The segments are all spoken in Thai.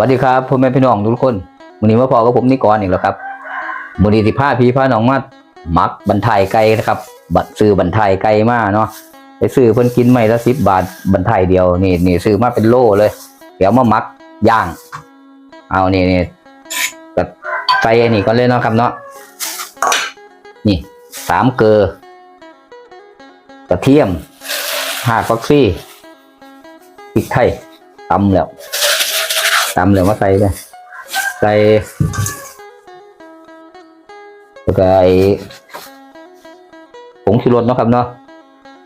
วัสดีครับพ่อแม่พี่น้องทุกคนวันนี้มาพอกับผมนิกรอีกแล้วครับมูลนิธิผ้าพีผ้าหนองมามักบรรทายไก่นะครับ บัตรซื้อบรรทายไก่มาเนาะไปซื้อเพิ่นกินไม่ละสิบบาทบรรทายเดียวนี่นี่ซื้อมาเป็นโลเลย เดี๋ยวมามักย่าง เอานี่นี่ก็ใส่อันนี้ก็เลยเนาะครับเนาะนี่สามเกลือกระเทียมหากฟักซี่พริกไทยตำแล้ว ตำเหลืองมาใส่เลยใส่แล้วก็ไอ้ผงชูรสเนาะครับเนาะ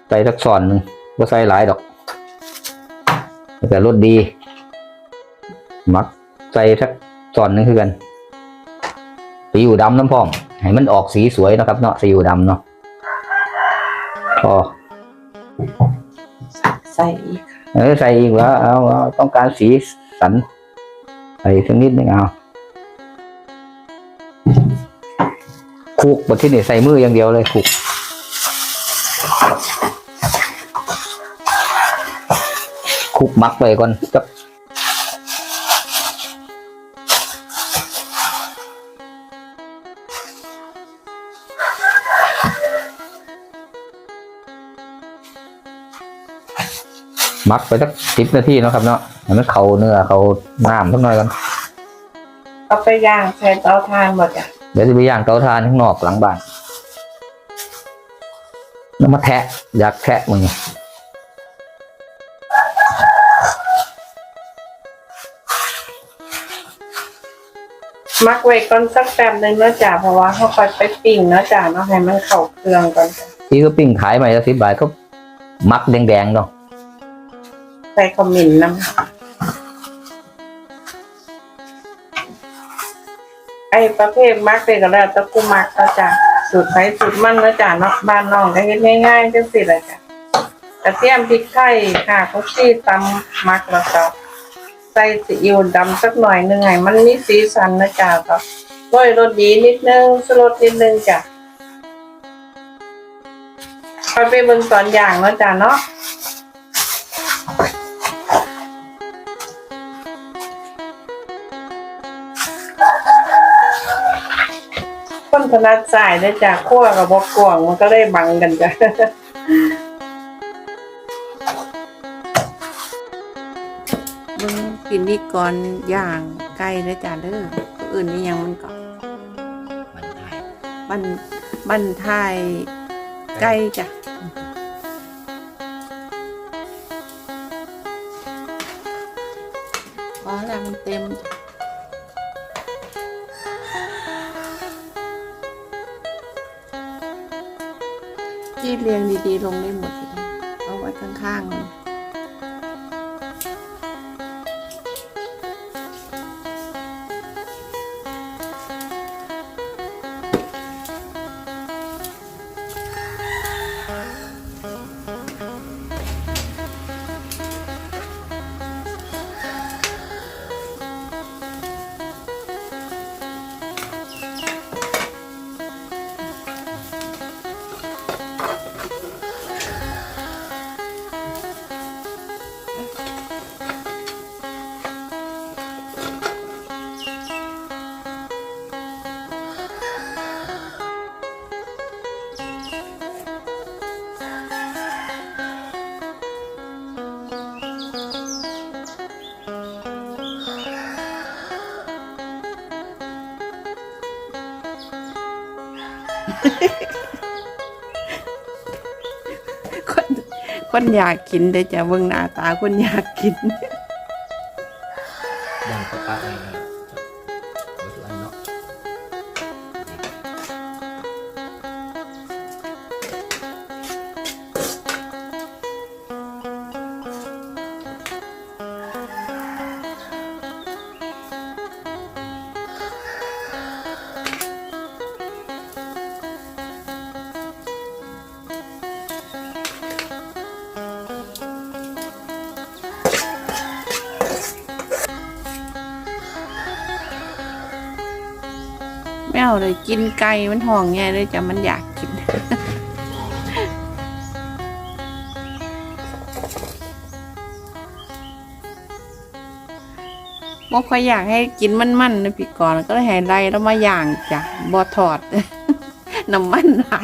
ใส่สักส่อนหนึ่งก็ใส่หลายดอกแล้วก็รสดีหมักใส่สักส่อนหนึ่งคือกันซีอิ๊วดำน้ำพองให้มันออกสีสวยเนาะครับ เนาะซีอิ๊วดำเนาะพอใส่อีกเออใส่อีกแล้วเอาเอาต้องการสีสัน ใส่สักนิดนึงเอาคุกบนที่นี่ใส่มืออย่างเดียวเลยคุกคุกมักไปก่อนจับ มักไปสักสิบนาทีเนาะครับเนาะให้มันเขาเนื้อเขาน้ำสักหน่อยก่อนเอาไปย่างใส่เตาถ่านหมดจ้ะเดี๋ยวจะไปย่างเตาถ่านข้างนอกหลังบ้านแล้วมาแทะอยากแทะมึงมักไว้ก่อนสักแป๊บหนึงเนาะจ้ะเพราะว่าเขาค่อยไปปิ้งเนาะจ้ะเนาะให้มันเข้าเครื่องก่อนจ้ะที่ก็ปิ้งขายใหม่ละสิบบาทก็มักแดงๆเนาะ ใส่ขมิ้นน้ำไอ้ประเภทมักเลยก็แล้วตะกูมักเนะจ้ะสูตรไผสูตรมันเนาะจ้ะเนาะบ้านน้องก็เฮ็ดง่ายๆจังซี่แหละจ้ะกระเทียมพริกไทยค่ะเขาซี่ตำมักแล้วก็ใส่ซีอิ๊วดำสักหน่อยหนึงให้มันมีสีสันนะจ้ะก็โรยรสดีนิดนึงสรสนิดนึงจ้ะคอยไปเบิ่งตอนอย่างเนาะจ้ะเนาะ ถนัดสายได้จากขั้วกับบอกกวางมันก็ได้บังกันจ้ะมึงกินนี่ก่อนย่างไก่นะจ้าเด้อตัวอื่นนี่ยังมันก็บันบันทายไก่จ้ะ ที่เรียงดีๆ ลงได้หมด เอาไว้ข้างๆ คนคนอยากกินได้จะเบิ่งหน้าตาคนอยากกิน ไม่เอาเลยกินไก่มันห่องแง่เลยจะมันอยากกินบ่ค่อยอยากให้กินมันๆนะพี่ก่อนก็เลยให้ไล่แล้วมาย่างจ้ะบ่ทอดน้ำมันไหล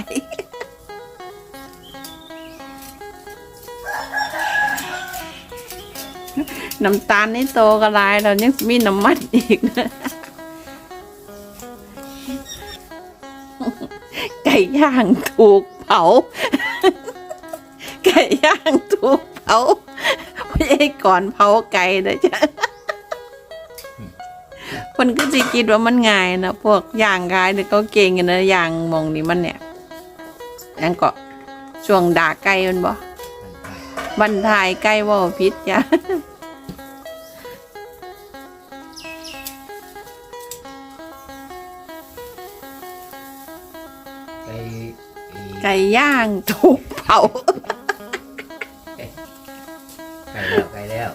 น้ำตาลนี่โตก็หลายแล้วยังมีน้ำมันอีกนะ ย่างถูกเผา ไก่ย่างถูกเผาไม่ใช่ก่อนเผาไก่นะจ๊ะคนก็จะคิดว่ามันง่ายนะพวกย่างกายเนี่ยเขาเก่งกันนะย่างหมองนี่มันเนี่ยยังก็ช่วงด่าไก่มันบ่บันทายไก่เว่าพิษจ้ะ ไก่ย่างถูกเผา ไก่แล้วไก่แล้ว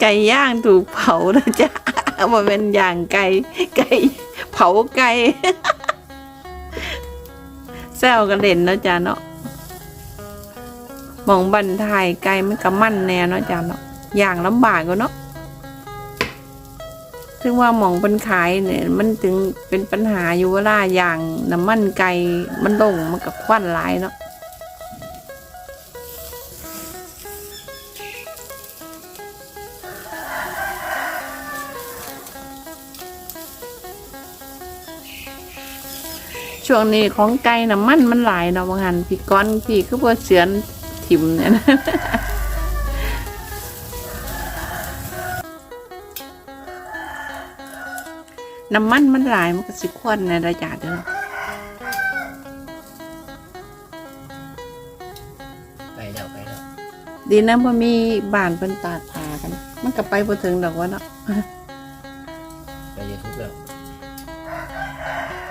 ไก่ย่างถูกเผานะจ๊ะ มาเป็นอย่างไก่ไก่เผาไก่แซวกันเล่นเนาะจ๊ะเนาะหมองบันทายไก่มันก็มั่นแน่เนาะจ๊ะเนาะอย่างลำบากก็เนาะถึงว่าหมองเป็นขายเนี่ยมันถึงเป็นปัญหาอยู่เวลาอย่างน้ำมันไก่มันลงมันก็ควันหลายเนาะ ช่วงนี้ของไก่น้ำมันมันหลายเนาะบางหันพี่ก้อนพี่คือบ่เสือนถิ่มเนี่ยนะน้ำมันมันหลายมันก็สิควันในระยะเด้อไก่แล้วไก่แล้วดีนะบ่มีบ้านเพิ่นตากผ้ากัน มันก็ไปบ่ถึงดอกว่าเนาะ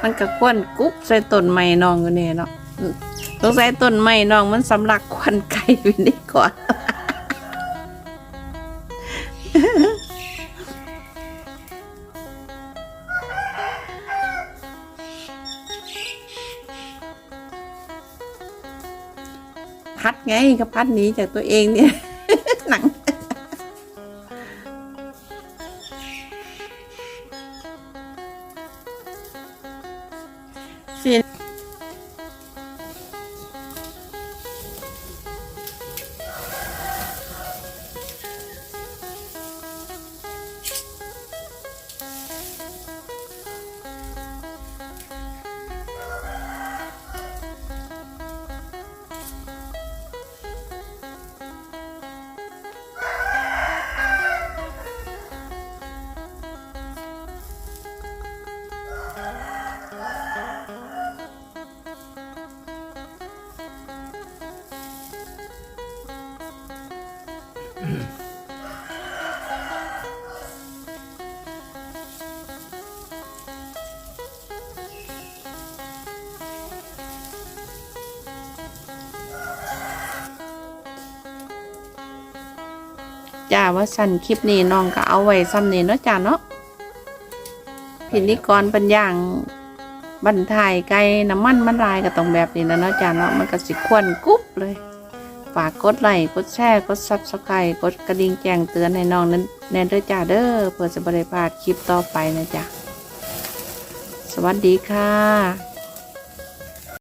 มันก็ควนกุ๊บใส่ต้นไม้น้องอยู่นี่เนาะอืมสงสัยต้นไม้น้องมันสำลักควันไก่อยู่นี่ก่อนพัดไงก็พัดหนีจากตัวเองเนี่ยหนัง จ้าว่าสั่นคลิปนี้น้องก็เอาไว้ซ้ำนี้เนาะจ้าเนาะพินิกรปัญญางบรรทายไก่น้ำมันมันลายก็ต้องแบบนี้นะเนาะจ้าเนาะมันก็สิควนกุ๊บเลย ฝากกดไลค์กดแชร์กดซับสไครต์กดกระดิ่งแจ้งเตือนให้น้องนั้นแน่นเด้อจ้าเด้อเพื่อจะบริพลาดคลิปต่อไปนะจ้ะสวัสดีค่ะ